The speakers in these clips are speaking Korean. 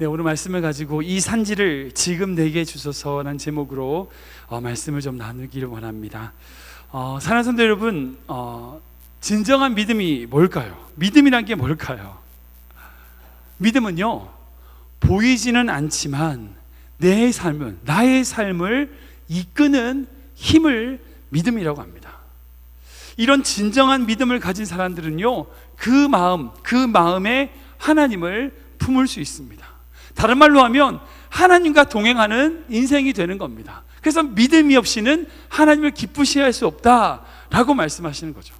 네, 오늘 말씀을 가지고 이 산지를 지금 내게 주소서라는 제목으로 어, 말씀을 좀 나누기를 원합니다. 어, 사랑하는 여러분, 어, 진정한 믿음이 뭘까요? 믿음이란 게 뭘까요? 믿음은요, 보이지는 않지만 내 삶은, 나의 삶을 이끄는 힘을 믿음이라고 합니다. 이런 진정한 믿음을 가진 사람들은요, 그 마음, 그 마음에 하나님을 품을 수 있습니다. 다른 말로 하면 하나님과 동행하는 인생이 되는 겁니다. 그래서 믿음이 없이는 하나님을 기쁘시게 할수 없다라고 말씀하시는 거죠.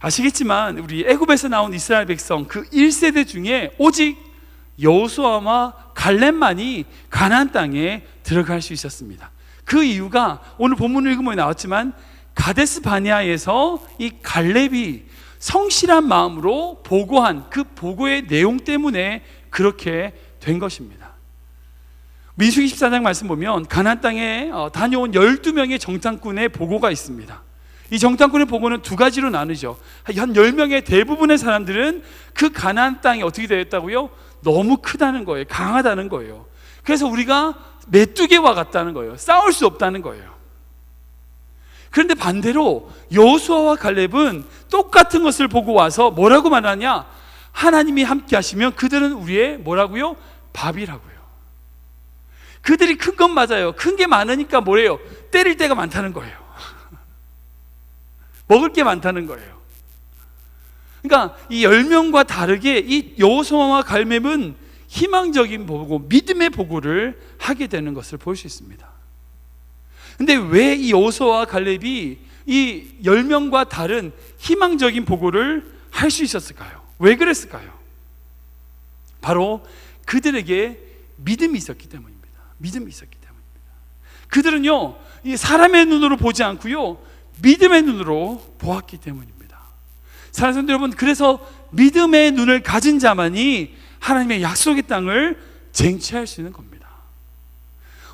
아시겠지만 우리 애굽에서 나온 이스라엘 백성 그 1세대 중에 오직 여호수아와 갈렙만이 가나안 땅에 들어갈 수 있었습니다. 그 이유가 오늘 본문을 읽으면 나왔지만 가데스 바니아에서 이 갈렙이 성실한 마음으로 보고한 그 보고의 내용 때문에 그렇게 된 것입니다. 민수기 14장 말씀 보면 가나안 땅에 어, 다녀온 12명의 정탐꾼의 보고가 있습니다. 이 정탐꾼의 보고는 두 가지로 나누죠. 한 10명의 대부분의 사람들은 그 가나안 땅이 어떻게 되었다고요? 너무 크다는 거예요. 강하다는 거예요. 그래서 우리가 메뚜기와 같다는 거예요. 싸울 수 없다는 거예요. 그런데 반대로 여호수아와 갈렙은 똑같은 것을 보고 와서 뭐라고 말하냐? 하나님이 함께 하시면 그들은 우리의 뭐라고요? 밥이라고요. 그들이 큰 건 맞아요. 큰 게 많으니까 뭐래요? 때릴 때가 많다는 거예요. 먹을 게 많다는 거예요. 그러니까 이 열명과 다르게 이 여호수아와 갈렙은 희망적인 보고 믿음의 보고를 하게 되는 것을 볼 수 있습니다. 근데 왜 이 여호수아와 갈렙이 이 열명과 다른 희망적인 보고를 할 수 있었을까요? 왜 그랬을까요? 바로 그들에게 믿음이 있었기 때문입니다. 믿음이 있었기 때문입니다. 그들은요, 이 사람의 눈으로 보지 않고요, 믿음의 눈으로 보았기 때문입니다. 사랑하는 여러분, 그래서 믿음의 눈을 가진 자만이 하나님의 약속의 땅을 쟁취할 수 있는 겁니다.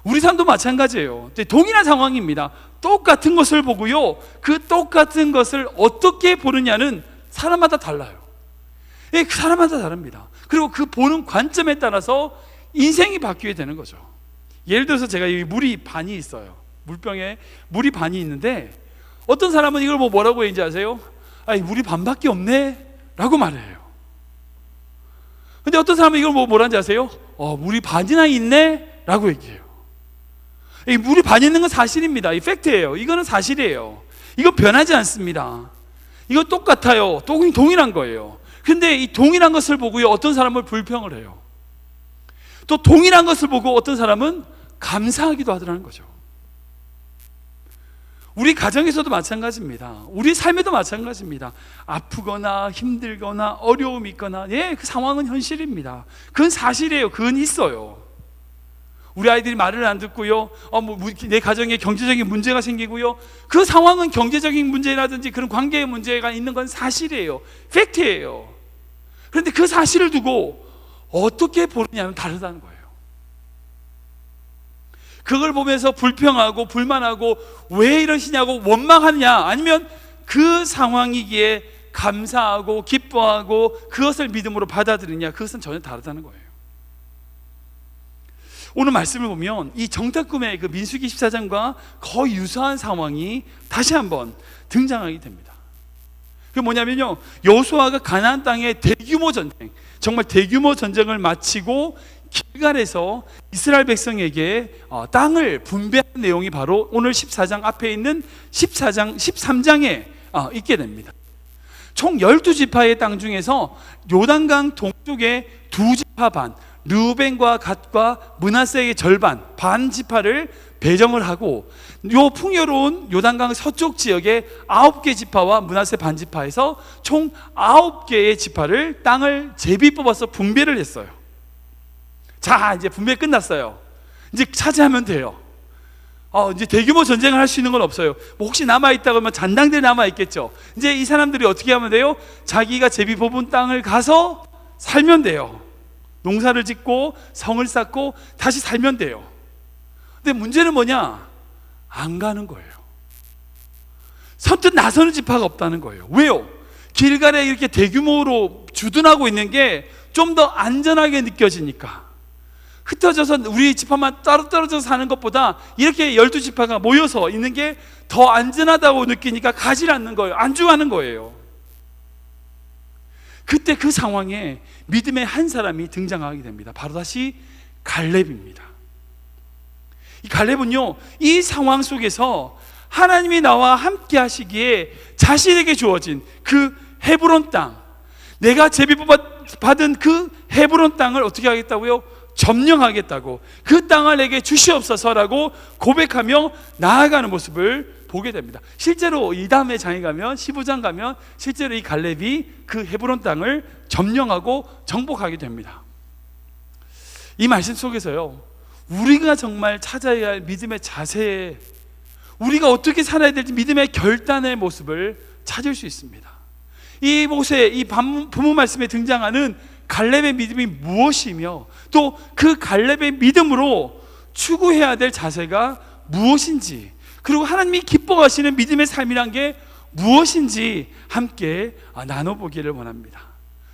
우리 삶도 마찬가지예요. 동일한 상황입니다. 똑같은 것을 보고요, 그 똑같은 것을 어떻게 보느냐는 사람마다 달라요. 예, 그 사람마다 다릅니다. 그리고 그 보는 관점에 따라서 인생이 바뀌게 되는 거죠. 예를 들어서 제가 여기 물이 반이 있어요. 물병에 물이 반이 있는데 어떤 사람은 이걸 뭐 뭐라고 했는지 아세요? 아니 물이 반밖에 없네 라고 말해요. 근데 어떤 사람은 이걸 뭐 뭐라는지 아세요? 어, 물이 반이나 있네 라고 얘기해요. 이 물이 반 있는 건 사실입니다. 이 팩트예요. 이거는 사실이에요. 이거 변하지 않습니다. 이거 똑같아요. 동, 동일한 거예요. 근데 이 동일한 것을 보고요. 어떤 사람은 불평을 해요. 또 동일한 것을 보고 어떤 사람은 감사하기도 하더라는 거죠. 우리 가정에서도 마찬가지입니다. 우리 삶에도 마찬가지입니다. 아프거나 힘들거나 어려움이 있거나, 예, 그 상황은 현실입니다. 그건 사실이에요. 그건 있어요. 우리 아이들이 말을 안 듣고요. 어, 뭐, 내 가정에 경제적인 문제가 생기고요. 그 상황은 경제적인 문제라든지 그런 관계의 문제가 있는 건 사실이에요. 팩트예요. 그런데 그 사실을 두고 어떻게 보느냐는 다르다는 거예요. 그걸 보면서 불평하고 불만하고 왜 이러시냐고 원망하느냐 아니면 그 상황이기에 감사하고 기뻐하고 그것을 믿음으로 받아들이냐 그것은 전혀 다르다는 거예요. 오늘 말씀을 보면 이 정탁금의 그 민수기 14장과 거의 유사한 상황이 다시 한번 등장하게 됩니다. 그게 뭐냐면요. 여호수아가 가나안 땅에 대규모 전쟁, 정말 대규모 전쟁을 마치고 길갈에서 이스라엘 백성에게 어, 땅을 분배한 내용이 바로 오늘 14장 앞에 있는 14장 13장에 어, 있게 됩니다. 총 12지파의 땅 중에서 요단강 동쪽에 두 지파 반, 르우벤과 갓과 문하세의 절반, 반 지파를 배정을 하고 요 풍요로운 요단강 서쪽 지역의 아홉 개 지파와 문하세 반 지파에서 총 아홉 개의 지파를 땅을 제비 뽑아서 분배를 했어요. 자, 이제 분배 끝났어요. 이제 차지하면 돼요. 어, 이제 대규모 전쟁을 할 수 있는 건 없어요. 뭐 혹시 남아있다 그러면 잔당들이 남아있겠죠. 이제 이 사람들이 어떻게 하면 돼요? 자기가 제비 뽑은 땅을 가서 살면 돼요. 농사를 짓고 성을 쌓고 다시 살면 돼요. 근데 문제는 뭐냐? 안 가는 거예요. 선뜻 나서는 지파가 없다는 거예요. 왜요? 길갈에 이렇게 대규모로 주둔하고 있는 게 좀 더 안전하게 느껴지니까 흩어져서 우리 지파만 따로 떨어져서 사는 것보다 이렇게 열두 지파가 모여서 있는 게 더 안전하다고 느끼니까 가지 않는 거예요. 안주하는 거예요. 그때 그 상황에 믿음의 한 사람이 등장하게 됩니다. 바로 다시 갈렙입니다. 이 갈렙은요, 이 상황 속에서 하나님이 나와 함께 하시기에 자신에게 주어진 그 헤브론 땅, 내가 제비 받은 그 헤브론 땅을 어떻게 하겠다고요? 점령하겠다고 그 땅을 내게 주시옵소서라고 고백하며 나아가는 모습을 보게 됩니다. 실제로 이 다음에 장에 가면 15장 가면 실제로 이 갈렙이 그 헤브론 땅을 점령하고 정복하게 됩니다. 이 말씀 속에서요. 우리가 정말 찾아야 할 믿음의 자세, 우리가 어떻게 살아야 될지 믿음의 결단의 모습을 찾을 수 있습니다. 이 모세, 이 부모 말씀에 등장하는 갈렙의 믿음이 무엇이며 또 그 갈렙의 믿음으로 추구해야 될 자세가 무엇인지 그리고 하나님이 기뻐하시는 믿음의 삶이란 게 무엇인지 함께 나눠보기를 원합니다.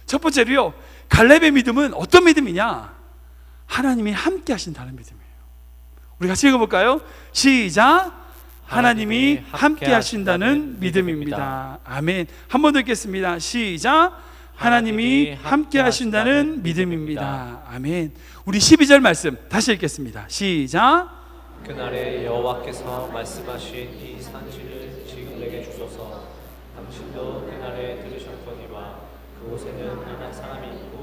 첫 번째로요, 갈렙의 믿음은 어떤 믿음이냐? 하나님이 함께 하신다는 믿음이에요. 우리 같이 읽어볼까요? 시작. 하나님이 함께 하신다는 믿음입니다. 아멘. 한 번 더 읽겠습니다. 시작. 하나님이 함께 하신다는 믿음입니다. 아멘. 우리 12절 말씀 다시 읽겠습니다. 시작. 그날에 여호와께서 말씀하신 이 산지를 지금 내게 주소서 당신도 그날에 들으셨거니와 그곳에는 많은 사람이 있고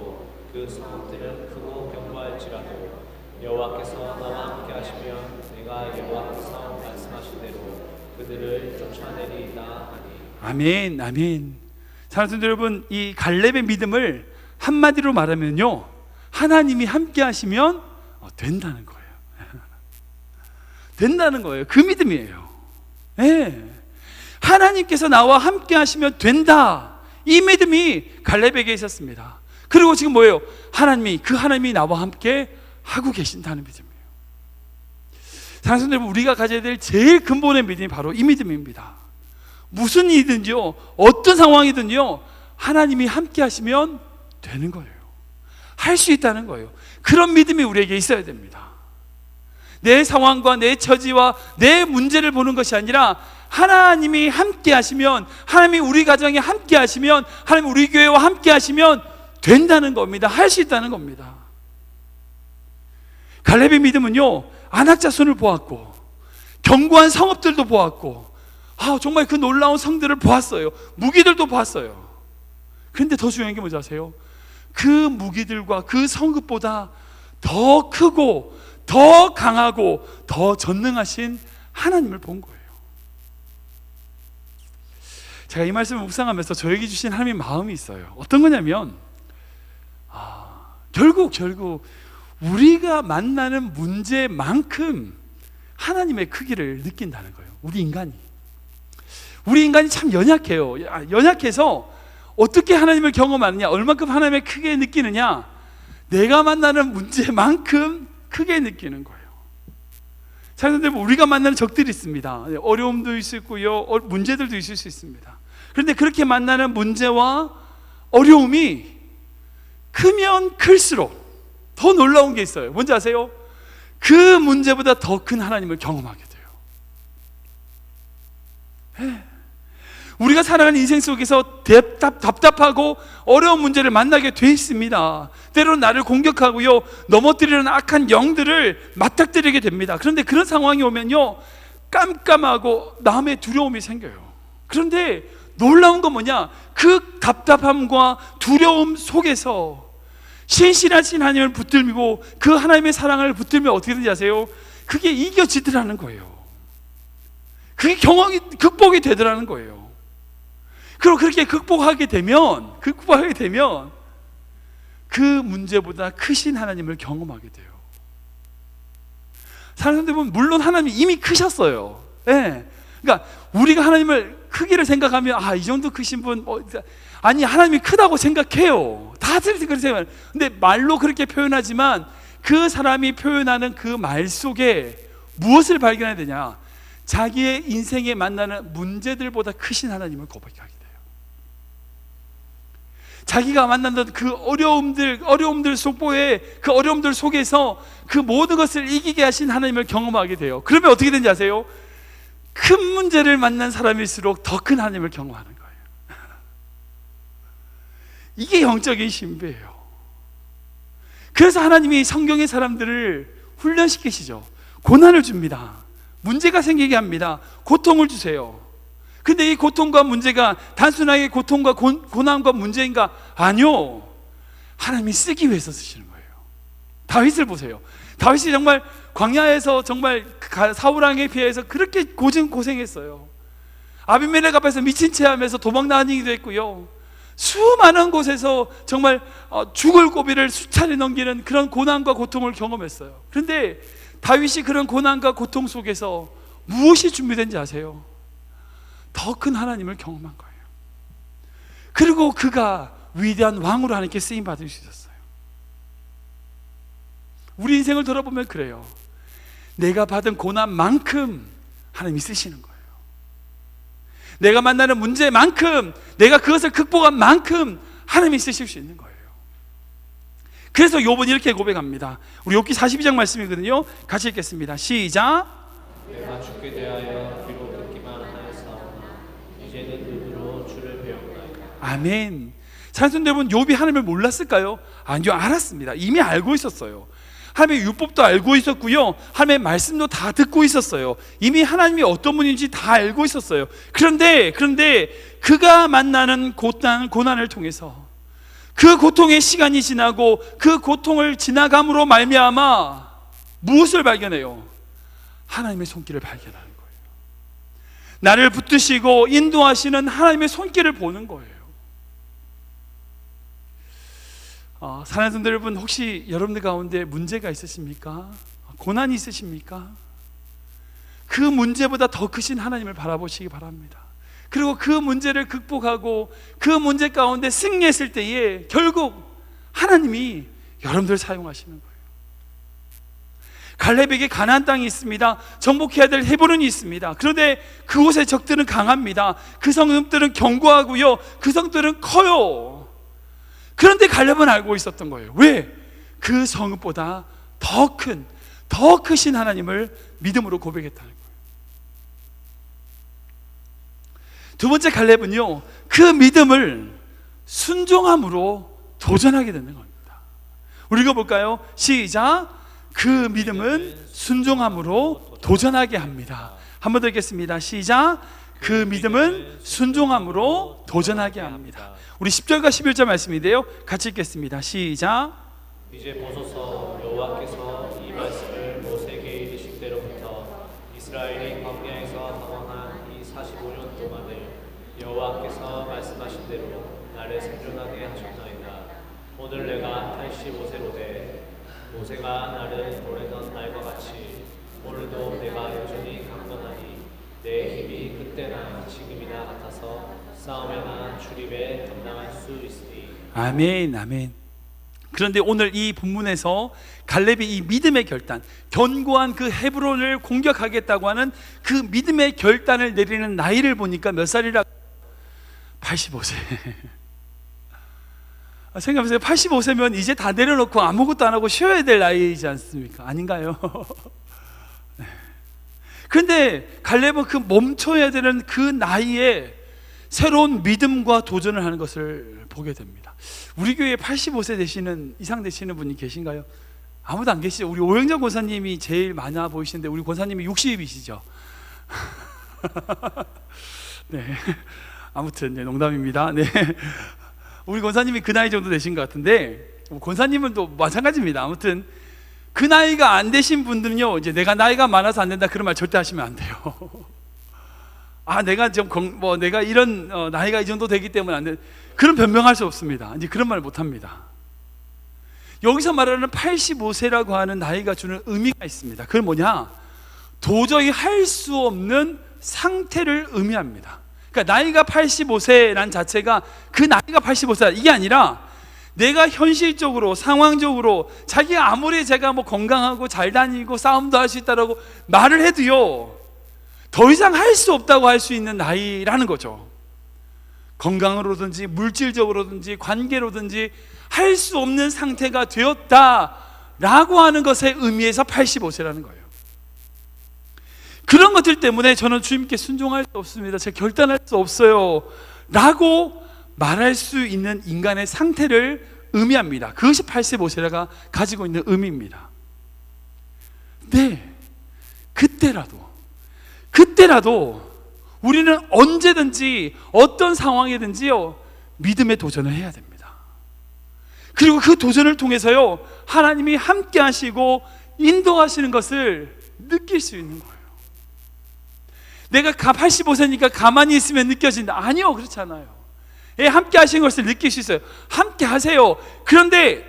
그 성읍들은 크고 견고할지라도 여호와께서 나와 함께 하시면 내가 여호와께서 말씀하신 대로 그들을 쫓아내리이다 하니 아멘. 아멘. 사랑하는 여러분, 이 갈렙의 믿음을 한마디로 말하면요. 하나님이 함께 하시면 어, 된다는 거예요. 된다는 거예요. 그 믿음이에요. 예. 하나님께서 나와 함께 하시면 된다. 이 믿음이 갈렙에게 있었습니다. 그리고 지금 뭐예요? 하나님이 그 하나님이 나와 함께 하고 계신다는 믿음이에요. 사랑하는 여러분, 우리가 가져야 될 제일 근본의 믿음이 바로 이 믿음입니다. 무슨 일이든지요, 어떤 상황이든지요, 하나님이 함께 하시면 되는 거예요. 할 수 있다는 거예요. 그런 믿음이 우리에게 있어야 됩니다. 내 상황과 내 처지와 내 문제를 보는 것이 아니라 하나님이 함께 하시면 하나님이 우리 가정에 함께 하시면 하나님 우리 교회와 함께 하시면 된다는 겁니다. 할 수 있다는 겁니다. 갈렙의 믿음은요. 안악자손을 보았고 견고한 성읍들도 보았고 아, 정말 그 놀라운 성들을 보았어요. 무기들도 보았어요. 그런데 더 중요한 게 뭔지 아세요? 그 무기들과 그 성읍보다 더 크고 더 강하고 더 전능하신 하나님을 본 거예요. 제가 이 말씀을 묵상하면서 저에게 주신 하나님의 마음이 있어요. 어떤 거냐면, 아, 결국, 결국, 우리가 만나는 문제만큼 하나님의 크기를 느낀다는 거예요. 우리 인간이. 우리 인간이 참 연약해요. 연약해서 어떻게 하나님을 경험하느냐, 얼만큼 하나님의 크게 느끼느냐, 내가 만나는 문제만큼 크게 느끼는 거예요. 자, 그런데 우리가 만나는 적들이 있습니다. 어려움도 있을 있고요, 어, 문제들도 있을 수 있습니다. 그런데 그렇게 만나는 문제와 어려움이 크면 클수록 더 놀라운 게 있어요. 뭔지 아세요? 그 문제보다 더 큰 하나님을 경험하게 돼요. 우리가 살아가는 인생 속에서 답답, 답답하고 어려운 문제를 만나게 돼 있습니다. 때로는 나를 공격하고요, 넘어뜨리는 악한 영들을 맞닥뜨리게 됩니다. 그런데 그런 상황이 오면요, 깜깜하고 마음에 두려움이 생겨요. 그런데 놀라운 건 뭐냐? 그 답답함과 두려움 속에서 신실하신 하나님을 붙들고 그 하나님의 사랑을 붙들면 어떻게 되는지 아세요? 그게 이겨지더라는 거예요. 그게 경험이 극복이 되더라는 거예요. 그리고 그렇게 극복하게 되면 극복하게 되면 그 문제보다 크신 하나님을 경험하게 돼요. 사람들 보면 물론 하나님이 이미 크셨어요. 예. 네. 그러니까 우리가 하나님을 크기를 생각하면 아 이 정도 크신 분 어, 아니 하나님이 크다고 생각해요. 다들 생각해요. 근데 말로 그렇게 표현하지만 그 사람이 표현하는 그 말 속에 무엇을 발견해야 되냐? 자기의 인생에 만나는 문제들보다 크신 하나님을 고백하게 돼요. 자기가 만났던 그 어려움들, 어려움들 속보에 그 어려움들 속에서 그 모든 것을 이기게 하신 하나님을 경험하게 돼요. 그러면 어떻게 되는지 아세요? 큰 문제를 만난 사람일수록 더 큰 하나님을 경험하는 거예요. 이게 영적인 신비예요. 그래서 하나님이 성경의 사람들을 훈련시키시죠. 고난을 줍니다. 문제가 생기게 합니다. 고통을 주세요. 근데 이 고통과 문제가 단순하게 고통과 고, 고난과 문제인가? 아니요. 하나님이 쓰기 위해서 쓰시는 거예요. 다윗을 보세요. 다윗이 정말 광야에서 정말 가- 사울 왕에 피해서 그렇게 고생 고생했어요. 아비멜렉 앞에서 미친 체하면서 도망 다니기도 했고요. 수많은 곳에서 정말 어, 죽을 고비를 수차례 넘기는 그런 고난과 고통을 경험했어요. 그런데 다윗이 그런 고난과 고통 속에서 무엇이 준비된지 아세요? 더 큰 하나님을 경험한 거예요. 그리고 그가 위대한 왕으로 하나님께 쓰임 받을 수 있었어요. 우리 인생을 돌아보면 그래요. 내가 받은 고난만큼 하나님이 쓰시는 거예요. 내가 만나는 문제만큼 내가 그것을 극복한 만큼 하나님이 쓰실 수 있는 거예요. 그래서 욥은 이렇게 고백합니다. 우리 욥기 42장 말씀이거든요. 같이 읽겠습니다. 시작. 내가 죽게 대하여 비록 듣기만 하였사오나 이제는 눈으로 주를 배웠나이다. 아멘. 찬송 여러분, 욥이 하나님을 몰랐을까요? 아니요, 알았습니다. 이미 알고 있었어요. 하나님의 율법도 알고 있었고요. 하나님의 말씀도 다 듣고 있었어요. 이미 하나님이 어떤 분인지 다 알고 있었어요. 그런데 그런데 그가 만나는 고난 고난을 통해서 그 고통의 시간이 지나고 그 고통을 지나감으로 말미암아 무엇을 발견해요? 하나님의 손길을 발견하는 거예요. 나를 붙드시고 인도하시는 하나님의 손길을 보는 거예요. 어, 사랑하는 여러분 혹시 여러분들 가운데 문제가 있으십니까? 고난이 있으십니까? 그 문제보다 더 크신 하나님을 바라보시기 바랍니다. 그리고 그 문제를 극복하고 그 문제 가운데 승리했을 때에 결국 하나님이 여러분들 사용하시는 거예요. 갈렙에게 가나안 땅이 있습니다. 정복해야 될 헤브론이 있습니다. 그런데 그곳의 적들은 강합니다. 그 성들은 견고하고요. 그 성들은 커요. 그런데 갈렙은 알고 있었던 거예요. 왜? 그 성읍보다 더 큰, 더 크신 하나님을 믿음으로 고백했다는. 두 번째 갈렙은요, 그 믿음을 순종함으로 도전하게 되는 겁니다. 우리 읽어 볼까요? 시작. 그 믿음은 순종함으로 도전하게 합니다. 한 번 더 읽겠습니다. 시작. 그 믿음은 순종함으로 도전하게 합니다. 우리 10절과 11절 말씀인데요. 같이 읽겠습니다. 시작. 이제 보소서 여호와께서 이 말씀을 모세에게 이르신 때로부터 이스라엘이 광야에서 방황한 이 45년 동안을 여호와께서 말씀하신 대로 나를 생존하게 하셨나이다. 오늘 내가 85세로 돼 모세가 나를 보내던 날과 같이 오늘도 내가 여전히 강건하니 내 힘이 그때나 지금이나 같아서 싸움에나 출입에 감당할 수 있으니 아멘, 아멘. 그런데 오늘 이 본문에서 갈렙이 이 믿음의 결단, 견고한 그 헤브론을 공격하겠다고 하는 그 믿음의 결단을 내리는 나이를 보니까 몇 살이라? 85세. 아, 생각해보세요. 85세면 이제 다 내려놓고 아무것도 안 하고 쉬어야 될 나이이지 않습니까? 아닌가요? 네. 그런데 갈렙은 그 멈춰야 되는 그 나이에 새로운 믿음과 도전을 하는 것을 보게 됩니다. 우리 교회에 85세 되시는 이상 되시는 분이 계신가요? 아무도 안 계시죠. 우리 오영정 권사님이 제일 많아 보이시는데 우리 권사님이 60이시죠. 네. 아무튼 네, 농담입니다. 네. 우리 권사님이 그 나이 정도 되신 것 같은데 권사님은 또 마찬가지입니다. 아무튼 그 나이가 안 되신 분들은요. 이제 내가 나이가 많아서 안 된다 그런 말 절대 하시면 안 돼요. 아, 내가 좀 뭐 내가 이런 어, 나이가 이 정도 되기 때문에 안 돼. 그런 변명할 수 없습니다. 이제 그런 말 못 합니다. 여기서 말하는 85세라고 하는 나이가 주는 의미가 있습니다. 그건 뭐냐? 도저히 할 수 없는 상태를 의미합니다. 그러니까 나이가 85세란 자체가 그 나이가 85세다 이게 아니라 내가 현실적으로 상황적으로 자기가 아무리 제가 뭐 건강하고 잘 다니고 싸움도 할 수 있다라고 말을 해도요 더 이상 할 수 없다고 할 수 있는 나이라는 거죠. 건강으로든지 물질적으로든지 관계로든지 할 수 없는 상태가 되었다라고 하는 것의 의미에서 85세라는 거예요. 그런 것들 때문에 저는 주님께 순종할 수 없습니다. 제가 결단할 수 없어요. 라고 말할 수 있는 인간의 상태를 의미합니다. 그것이 85세가 가지고 있는 의미입니다. 네. 그때라도, 그때라도 우리는 언제든지 어떤 상황이든지요, 믿음의 도전을 해야 됩니다. 그리고 그 도전을 통해서요, 하나님이 함께 하시고 인도하시는 것을 느낄 수 있는 거예요. 내가 85세니까 가만히 있으면 느껴진다. 아니요, 그렇지 않아요. 예, 함께 하신 것을 느낄 수 있어요. 함께 하세요. 그런데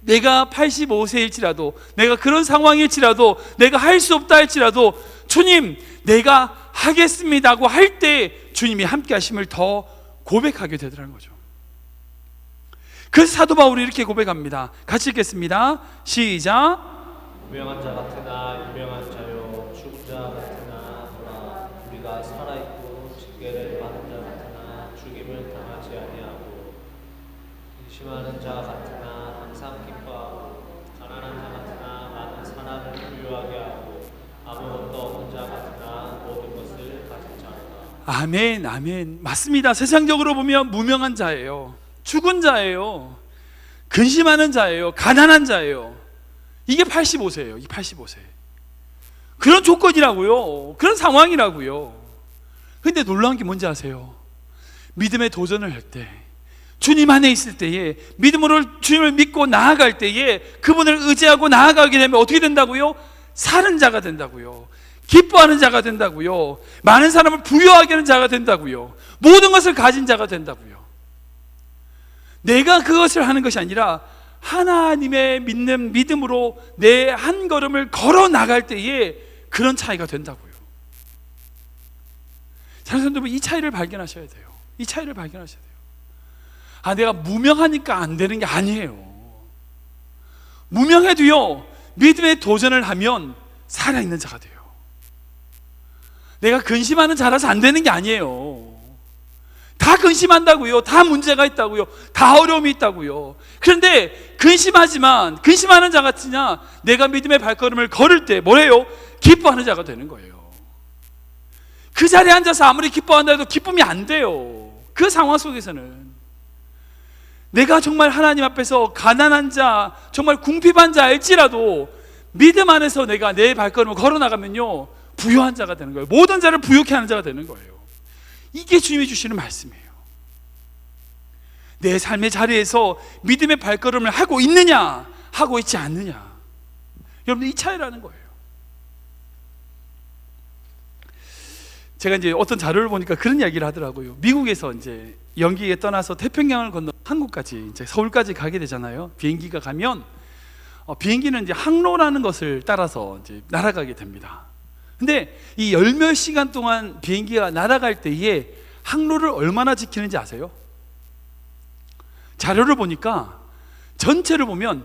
내가 85세일지라도, 내가 그런 상황일지라도, 내가 할 수 없다 할지라도, 주님, 내가 하겠습니다고 할 때 주님이 함께 하심을 더 고백하게 되더라는 거죠. 그래서 사도 바울이 이렇게 고백합니다. 같이 읽겠습니다. 시작. 유명한 자 같으나 유명한 자요 죽은 자 근심하는 자 같으나 항상 기뻐하고 가난한 자 같으나 많은 사람을 부유하게 하고 아무것도 없는 자 같으나 모든 것을 가진 자로다 아멘, 아멘. 맞습니다. 세상적으로 보면 무명한 자예요. 죽은 자예요. 근심하는 자예요. 가난한 자예요. 이게 85세예요. 이 85세. 그런 조건이라고요. 그런 상황이라고요. 근데 놀라운 게 뭔지 아세요? 믿음의 도전을 할 때, 주님 안에 있을 때에, 믿음으로 주님을 믿고 나아갈 때에, 그분을 의지하고 나아가게 되면 어떻게 된다고요? 사는 자가 된다고요. 기뻐하는 자가 된다고요. 많은 사람을 부여하게 하는 자가 된다고요. 모든 것을 가진 자가 된다고요. 내가 그것을 하는 것이 아니라 하나님의 믿는 믿음으로 내 한 걸음을 걸어 나갈 때에 그런 차이가 된다고요. 사랑하는 여러분, 이 차이를 발견하셔야 돼요. 이 차이를 발견하셔야 돼요. 아, 내가 무명하니까 안 되는 게 아니에요. 무명해도요, 믿음의 도전을 하면 살아있는 자가 돼요. 내가 근심하는 자라서 안 되는 게 아니에요. 다 근심한다고요. 다 문제가 있다고요. 다 어려움이 있다고요. 그런데 근심하지만 근심하는 자 같으냐? 내가 믿음의 발걸음을 걸을 때 뭐래요? 기뻐하는 자가 되는 거예요. 그 자리에 앉아서 아무리 기뻐한다 해도 기쁨이 안 돼요. 그 상황 속에서는 내가 정말 하나님 앞에서 가난한 자, 정말 궁핍한 자일지라도 믿음 안에서 내가 내 발걸음을 걸어 나가면요. 부유한 자가 되는 거예요. 모든 자를 부유케 하는 자가 되는 거예요. 이게 주님이 주시는 말씀이에요. 내 삶의 자리에서 믿음의 발걸음을 하고 있느냐, 하고 있지 않느냐. 여러분, 이 차이라는 거예요. 제가 이제 어떤 자료를 보니까 그런 이야기를 하더라고요. 미국에서 이제 연기에 떠나서 태평양을 건너 한국까지 이제 서울까지 가게 되잖아요. 비행기가 가면 어, 비행기는 이제 항로라는 것을 따라서 이제 날아가게 됩니다. 근데 이 열 몇 시간 동안 비행기가 날아갈 때에 항로를 얼마나 지키는지 아세요? 자료를 보니까 전체를 보면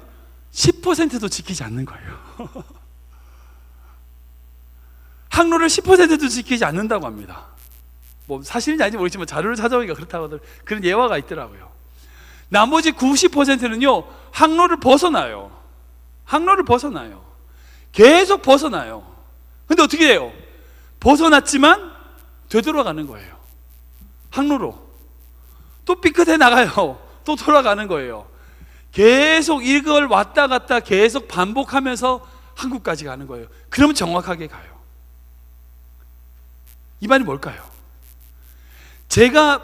10%도 지키지 않는 거예요. 항로를 10%도 지키지 않는다고 합니다. 뭐 사실인지 아닌지 모르지만 자료를 찾아보니까 그렇다고 하더라고요. 그런 예화가 있더라고요. 나머지 90%는요, 항로를 벗어나요. 항로를 벗어나요. 계속 벗어나요. 근데 어떻게 해요? 벗어났지만 되돌아가는 거예요. 항로로. 또 삐끗해 나가요. 또 돌아가는 거예요. 계속 이걸 왔다 갔다 계속 반복하면서 한국까지 가는 거예요. 그러면 정확하게 가요. 이 말이 뭘까요? 제가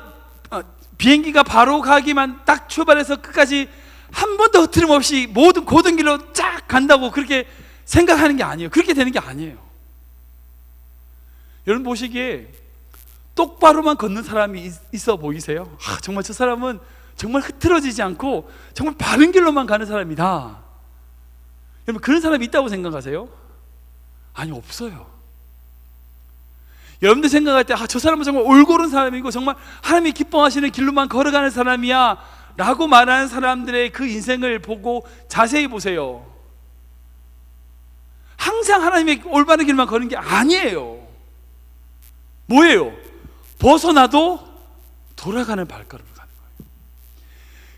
어, 비행기가 바로 가기만 딱 출발해서 끝까지 한 번도 흐트림 없이 모든 고든 길로 쫙 간다고 그렇게 생각하는 게 아니에요. 그렇게 되는 게 아니에요. 여러분 보시기에 똑바로만 걷는 사람이 있- 있어 보이세요? 아, 정말 저 사람은 정말 흐트러지지 않고 정말 바른 길로만 가는 사람이다. 여러분 그런 사람이 있다고 생각하세요? 아니 없어요. 여러분들 생각할 때, 아, 저 사람은 정말 올고른 사람이고, 정말 하나님이 기뻐하시는 길로만 걸어가는 사람이야. 라고 말하는 사람들의 그 인생을 보고 자세히 보세요. 항상 하나님의 올바른 길만 걸은 게 아니에요. 뭐예요? 벗어나도 돌아가는 발걸음을 가는 거예요.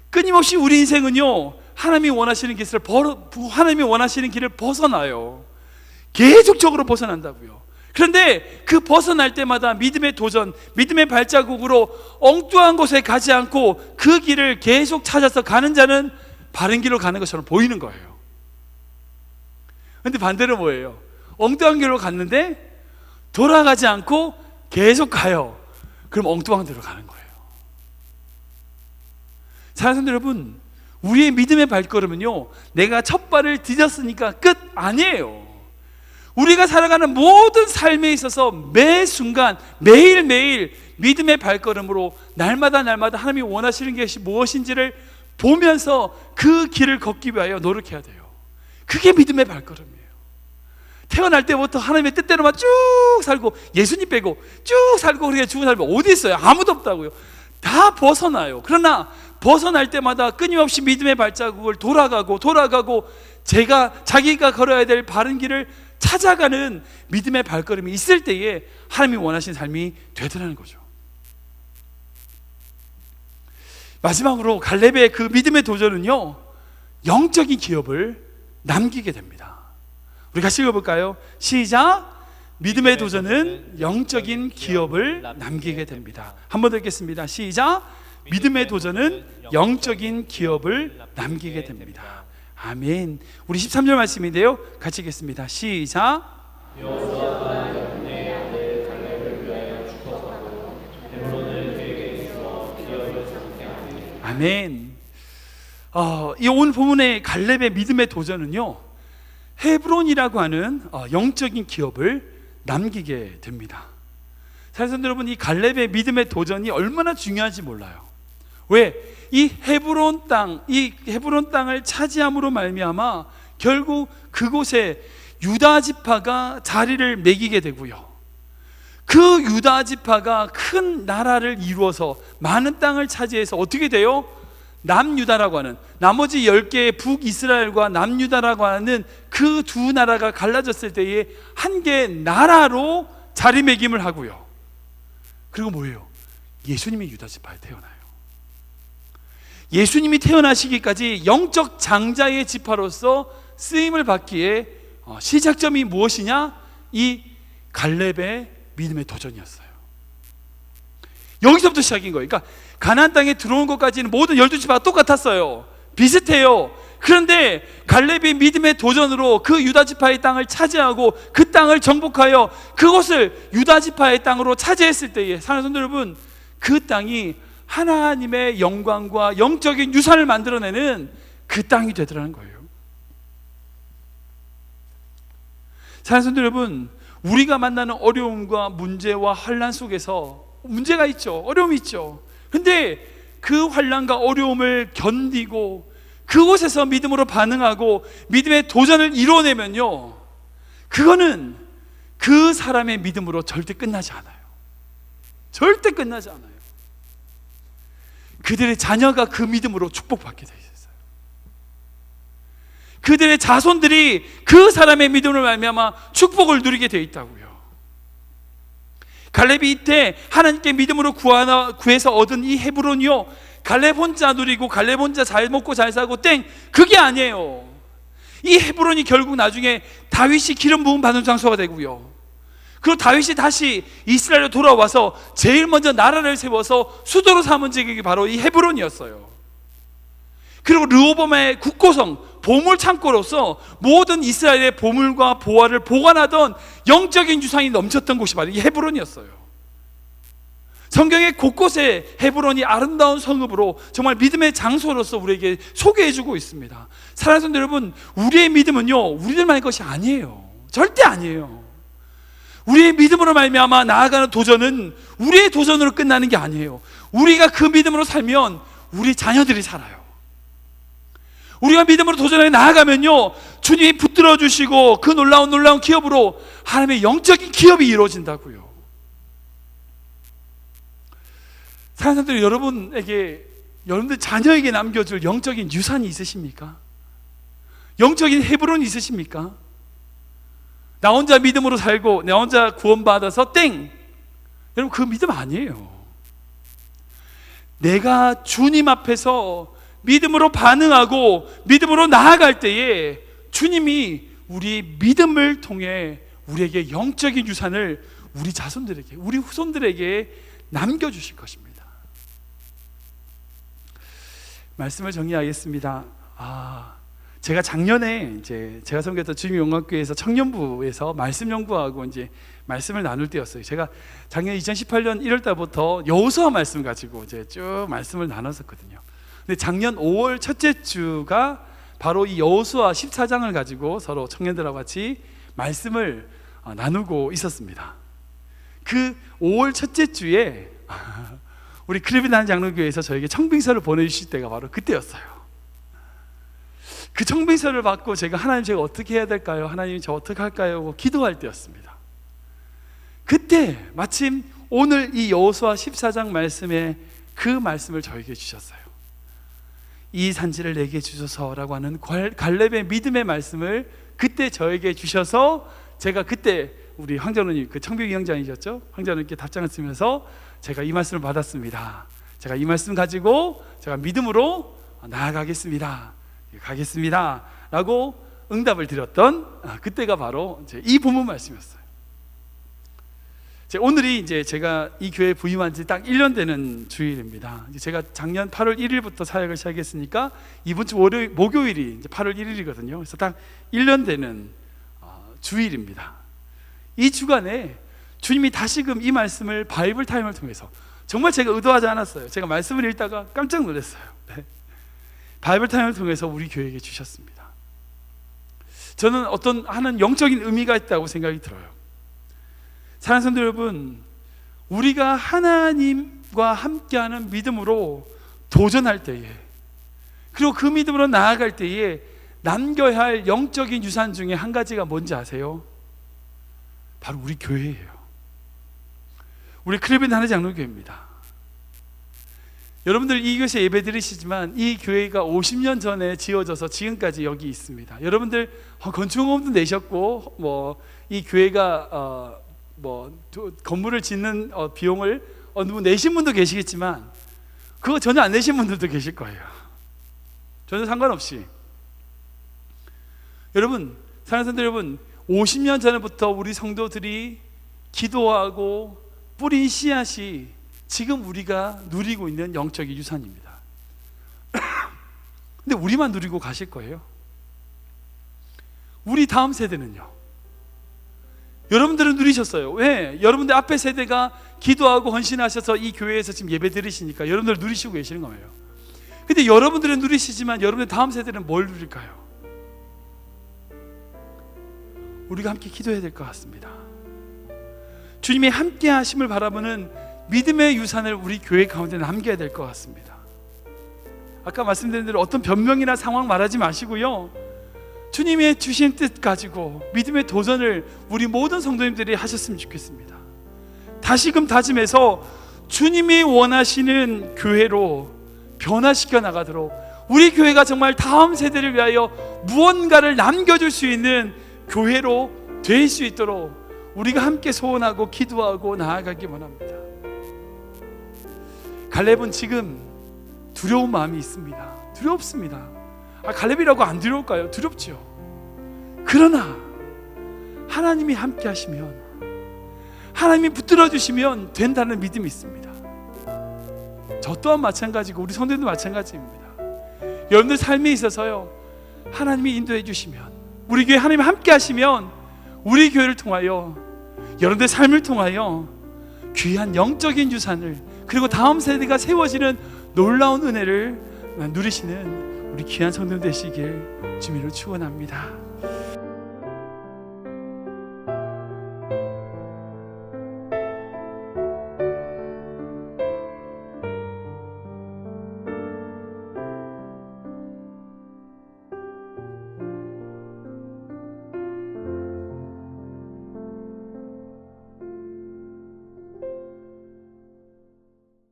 끊임없이 우리 인생은요 하나님이 원하시는 길을 벌어 하나님이 원하시는 길을 벗어나요. 계속적으로 벗어난다고요. 그런데 그 벗어날 때마다 믿음의 도전, 믿음의 발자국으로 엉뚱한 곳에 가지 않고 그 길을 계속 찾아서 가는 자는 바른 길로 가는 것처럼 보이는 거예요. 근데 반대로 뭐예요? 엉뚱한 길로 갔는데 돌아가지 않고 계속 가요. 그럼 엉뚱한 데로 가는 거예요. 사랑하는 여러분, 우리의 믿음의 발걸음은요, 내가 첫 발을 디뎠으니까 끝 아니에요. 우리가 살아가는 모든 삶에 있어서 매 순간, 매일매일 믿음의 발걸음으로 날마다 날마다 하나님이 원하시는 것이 무엇인지를 보면서 그 길을 걷기 위하여 노력해야 돼요. 그게 믿음의 발걸음이에요. 태어날 때부터 하나님의 뜻대로만 쭉 살고 예수님 빼고 쭉 살고 그렇게 죽은 사람이 어디 있어요? 아무도 없다고요. 다 벗어나요. 그러나 벗어날 때마다 끊임없이 믿음의 발자국을 돌아가고 돌아가고 제가 자기가 걸어야 될 바른 길을 찾아가는 믿음의 발걸음이 있을 때에 하나님이 원하시는 삶이 되더라는 거죠. 마지막으로 갈렙의 그 믿음의 도전은요 영적인 기업을 남기게 됩니다. 우리 같이 읽어볼까요? 시작. 믿음의 도전은 영적인 기업을 남기게 됩니다. 한 번 더 읽겠습니다. 시작. 믿음의 도전은 영적인 기업을 남기게 됩니다. 아멘. 우리 13절 말씀인데요. 같이 읽겠습니다. 시작. 아멘. 어, 이 오늘 본문의 갈렙의 믿음의 도전은요. 헤브론이라고 하는 어, 영적인 기업을 남기게 됩니다. 사실 여러분 이 갈렙의 믿음의 도전이 얼마나 중요한지 몰라요. 왜? 이 헤브론 땅, 이 헤브론 땅을 차지함으로 말미암아 결국 그곳에 유다 지파가 자리를 매기게 되고요. 그 유다 지파가 큰 나라를 이루어서 많은 땅을 차지해서 어떻게 돼요? 남유다라고 하는 나머지 10개의 북이스라엘과 남유다라고 하는 그 두 나라가 갈라졌을 때에 한 개의 나라로 자리매김을 하고요. 그리고 뭐예요? 예수님이 유다 지파에 태어나요. 예수님이 태어나시기까지 영적 장자의 지파로서 쓰임을 받기에 어, 시작점이 무엇이냐? 이 갈렙의 믿음의 도전이었어요. 여기서부터 시작인 거예요. 그러니까 가나안 땅에 들어온 것까지는 모든 열두 지파가 똑같았어요. 비슷해요. 그런데 갈렙이 믿음의 도전으로 그 유다 지파의 땅을 차지하고 그 땅을 정복하여 그곳을 유다 지파의 땅으로 차지했을 때에 사랑하는 여러분 그 땅이 하나님의 영광과 영적인 유산을 만들어내는 그 땅이 되더라는 거예요. 사랑하는 여러분 우리가 만나는 어려움과 문제와 환란 속에서 문제가 있죠. 어려움이 있죠. 근데 그 환란과 어려움을 견디고 그곳에서 믿음으로 반응하고 믿음의 도전을 이뤄내면요. 그거는 그 사람의 믿음으로 절대 끝나지 않아요. 절대 끝나지 않아요. 그들의 자녀가 그 믿음으로 축복받게 되어 있어요. 그들의 자손들이 그 사람의 믿음을 말미암아 축복을 누리게 되어 있다고요. 갈렙이 이때 하나님께 믿음으로 구하나 구해서 얻은 이 헤브론이요. 갈렙 혼자 누리고 갈렙 혼자 잘 먹고 잘 살고 땡 그게 아니에요. 이 헤브론이 결국 나중에 다윗이 기름 부음 받는 장소가 되고요. 그리고 다윗이 다시 이스라엘로 돌아와서 제일 먼저 나라를 세워서 수도로 삼은 지역이 바로 이 헤브론이었어요. 그리고 르호범의 국고성 보물 창고로서 모든 이스라엘의 보물과 보화를 보관하던 영적인 유산이 넘쳤던 곳이 바로 이 헤브론이었어요. 성경의 곳곳에 헤브론이 아름다운 성읍으로 정말 믿음의 장소로서 우리에게 소개해 주고 있습니다. 사랑하는 여러분, 우리의 믿음은요 우리들만의 것이 아니에요. 절대 아니에요. 우리의 믿음으로 말미암아 나아가는 도전은 우리의 도전으로 끝나는 게 아니에요. 우리가 그 믿음으로 살면 우리 자녀들이 살아요. 우리가 믿음으로 도전해 나아가면요 주님이 붙들어 주시고 그 놀라운 놀라운 기업으로 하나님의 영적인 기업이 이루어진다고요. 사람들이 여러분에게 여러분들 자녀에게 남겨줄 영적인 유산이 있으십니까? 영적인 헤브론이 있으십니까? 나 혼자 믿음으로 살고 나 혼자 구원받아서 땡. 여러분 그 믿음 아니에요. 내가 주님 앞에서 믿음으로 반응하고 믿음으로 나아갈 때에 주님이 우리 믿음을 통해 우리에게 영적인 유산을 우리 자손들에게, 우리 후손들에게 남겨주실 것입니다. 말씀을 정리하겠습니다. 아, 제가 작년에 이제 제가 섬겼던 주님 영광교회에서 청년부에서 말씀 연구하고 이제 말씀을 나눌 때였어요. 제가 작년 2018년 1월 달부터 여호수아 말씀 가지고 이제 쭉 말씀을 나눴었거든요. 근데 작년 5월 첫째 주가 바로 이 여호수아 14장을 가지고 서로 청년들하고 같이 말씀을 어, 나누고 있었습니다. 그 5월 첫째 주에 우리 크리비난 장로교회에서 저에게 청빙서를 보내주실 때가 바로 그때였어요. 그 청빙서를 받고 제가 하나님 제가 어떻게 해야 될까요? 하나님 저 어떻게 할까요? 기도할 때였습니다. 그때 마침 오늘 이 여호수아 14장 말씀에 그 말씀을 저에게 주셨어요. 이 산지를 내게 주소서라고 하는 갈- 갈렙의 믿음의 말씀을 그때 저에게 주셔서 제가 그때 우리 황전우님 그 청비 위원장이셨죠? 황전우님께 답장을 쓰면서 제가 이 말씀을 받았습니다. 제가 이 말씀 가지고 제가 믿음으로 나아가겠습니다. 가겠습니다 라고 응답을 드렸던 아, 그때가 바로 이 본문 말씀이었어요. 오늘이 이제 제가 이 교회 부임한 지 딱 1년 되는 주일입니다. 제가 작년 8월 1일부터 사역을 시작했으니까 이번 주 월요일, 목요일이 이제 8월 1일이거든요. 그래서 딱 1년 되는 어, 주일입니다. 이 주간에 주님이 다시금 이 말씀을 바이블 타임을 통해서 정말 제가 의도하지 않았어요. 제가 말씀을 읽다가 깜짝 놀랐어요. 네. 바이블 타임을 통해서 우리 교회에게 주셨습니다. 저는 어떤 하는 영적인 의미가 있다고 생각이 들어요. 사랑하는 성도 여러분, 우리가 하나님과 함께하는 믿음으로 도전할 때에 그리고 그 믿음으로 나아갈 때에 남겨야 할 영적인 유산 중에 한 가지가 뭔지 아세요? 바로 우리 교회예요. 우리 크리빈 하는 장로교회입니다. 여러분들 이 교회에서 예배 드리시지만 이 교회가 50년 전에 지어져서 지금까지 여기 있습니다. 여러분들 어, 건축공업도 내셨고 뭐 이 교회가 어, 뭐 도- 건물을 짓는 어, 비용을 어느 분 내신 분도 계시겠지만 그거 전혀 안 내신 분들도 계실 거예요. 전혀 상관없이 여러분 사랑하는 여러분 50년 전부터 우리 성도들이 기도하고 뿌린 씨앗이 지금 우리가 누리고 있는 영적인 유산입니다. 근데 우리만 누리고 가실 거예요. 우리 다음 세대는요. 여러분들은 누리셨어요. 왜? 여러분들 앞에 세대가 기도하고 헌신하셔서 이 교회에서 지금 예배 드리시니까 여러분들 누리시고 계시는 거예요. 근데 여러분들은 누리시지만 여러분들 다음 세대는 뭘 누릴까요? 우리가 함께 기도해야 될 것 같습니다. 주님의 함께 하심을 바라보는 믿음의 유산을 우리 교회 가운데 남겨야 될 것 같습니다. 아까 말씀드린 대로 어떤 변명이나 상황 말하지 마시고요. 주님의 주신 뜻 가지고 믿음의 도전을 우리 모든 성도님들이 하셨으면 좋겠습니다. 다시금 다짐해서 주님이 원하시는 교회로 변화시켜 나가도록 우리 교회가 정말 다음 세대를 위하여 무언가를 남겨줄 수 있는 교회로 될 수 있도록 우리가 함께 소원하고 기도하고 나아가기 원합니다. 갈렙은 지금 두려운 마음이 있습니다. 두렵습니다. 아, 갈렙이라고 안 두려울까요? 두렵죠. 그러나 하나님이 함께 하시면 하나님이 붙들어 주시면 된다는 믿음이 있습니다. 저 또한 마찬가지고 우리 성도들도 마찬가지입니다. 여러분들 삶에 있어서요. 하나님이 인도해 주시면 우리 교회 하나님 함께 하시면 우리 교회를 통하여 여러분들 삶을 통하여 귀한 영적인 유산을 그리고 다음 세대가 세워지는 놀라운 은혜를 누리시는 우리 귀한 성도 되시길 주님으로 축원합니다.